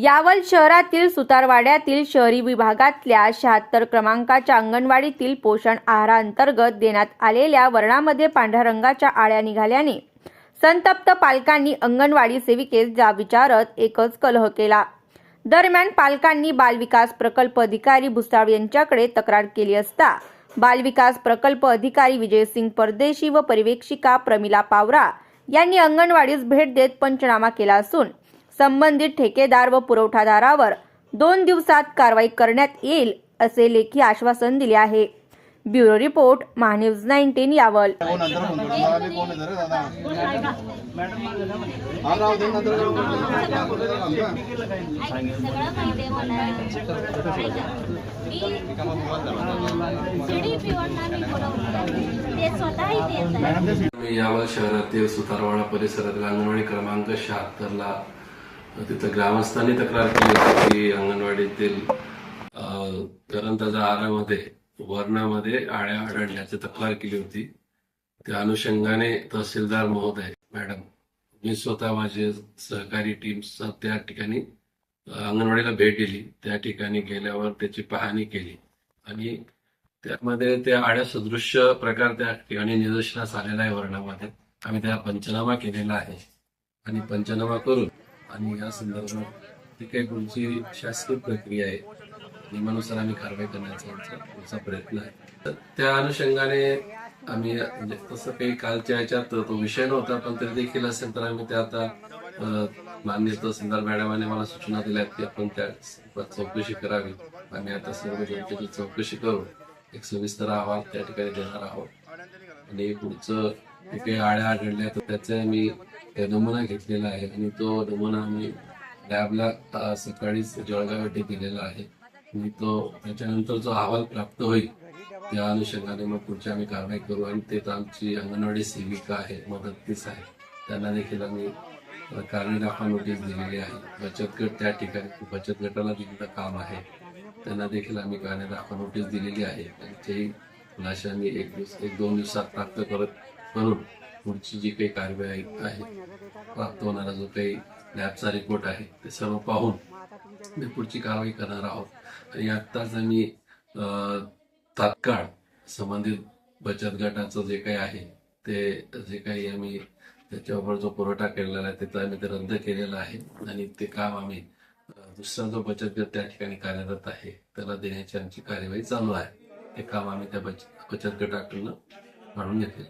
यावल शहरातील सुतारवाड्यातील शहरी विभागातल्या शहात्तर क्रमांकाच्या अंगणवाडीतील पोषण आहारांतर्गत देण्यात आलेल्या वर्णामध्ये पांढऱ्या रंगाच्या आळ्या निघाल्याने संतप्त पालकांनी अंगणवाडी सेविकेस जा विचारत एकच कलह केला. दरम्यान पालकांनी बालविकास प्रकल्प अधिकारी भुसाळ यांच्याकडे तक्रार केली असता बालविकास प्रकल्प अधिकारी विजयसिंग परदेशी व पर्यवेक्षिका प्रमिला पावरा यांनी अंगणवाडीस भेट देत पंचनामा केला असून संबंधित ठेकेदार व पुरवठादारावर दोन दिवसात कारवाई करण्यात येईल असे लेखी आश्वासन दिले आहे. Bureau report Mahanews nineteen Yawal. Yawal शहरातील सुतारवाडा परिसरातील अंगणवाडी क्रमांक शहात्तरला तिथं ग्रामस्थांनी तक्रार केली होती की अंगणवाडीतील अं, आरामध्ये वर्णामध्ये आळ्या आढळल्याची तक्रार केली होती. त्या अनुषंगाने तहसीलदार महोदय मॅडम मी स्वतः माझे सहकारी टीम त्या ठिकाणी अंगणवाडीला भेट दिली. त्या ठिकाणी गेल्यावर त्याची पाहणी केली. आणि त्यामध्ये त्या आड्या सदृश्य प्रकार त्या ठिकाणी निदर्शनास आलेला आहे वर्णामध्ये. आम्ही त्या पंचनामा केलेला आहे. आणि पंचनामा करून आणि या संदर्भात ती काही पुढची शासकीय प्रक्रिया आहे. नियमानुसार आम्ही कारवाई करण्याचा आमचा पुढचा प्रयत्न आहे. तर त्या अनुषंगाने आम्ही म्हणजे तसं काही कालच्या याच्यात तो विषय नव्हता पण तरी देखील असेल तर आम्ही ते आता मान्य माननीय तहसीलदार मॅडमाने मला सूचना दिल्या की आपण त्या चौकशी करावी. आम्ही आता सर्व जनतेची चौकशी करू एक सविस्तर अहवाल त्या ठिकाणी देणार आहोत. आणि पुढचं तिथे आळ्या आढळल्या. तर त्याचा मी नमुना घेतलेला आहे आणि तो नमुना आम्ही लॅबला सकाळीच जळगाव येथे दिलेला आहे. आणि तो त्याच्यानंतर जो अहवाल प्राप्त होईल त्या अनुषंगाने मग पुढची आम्ही कारवाई करू. आणि ते तर आमची अंगणवाडी सेविका आहे मदतनीस आहे. त्यांना देखील आम्ही अं, कारणे दाखवा नोटीस दिलेली आहे. बचत गट त्या ठिकाणी बचत गटाला दिलेलं काम आहे. त्यांना देखील आम्ही कारणे दाखवा नोटीस दिलेली आहे. तेही खुलाशा आम्ही एक दिवस एक दोन दिवसात प्राप्त करत करून पुढची जी काही कारवाई आहे प्राप्त होणारा जो काही लॅबचा रिपोर्ट आहे ते सर्व पाहून मी पुढची कारवाई करणार आहोत. आणि आत्ताच आम्ही तात्काळ संबंधित बचत गटाचं जे काही आहे ते जे काही आम्ही त्याच्यावर जो पुरवठा केलेला आहे त्याचा आम्ही ते रद्द केलेला आहे. आणि ते काम आम्ही दुसरा जो बचत गट त्या ठिकाणी कार्यरत आहे त्याला देण्याची आमची कार्यवाही चालू आहे. ते काम आम्ही त्या बचत बचत गटाकडून काढून घेतले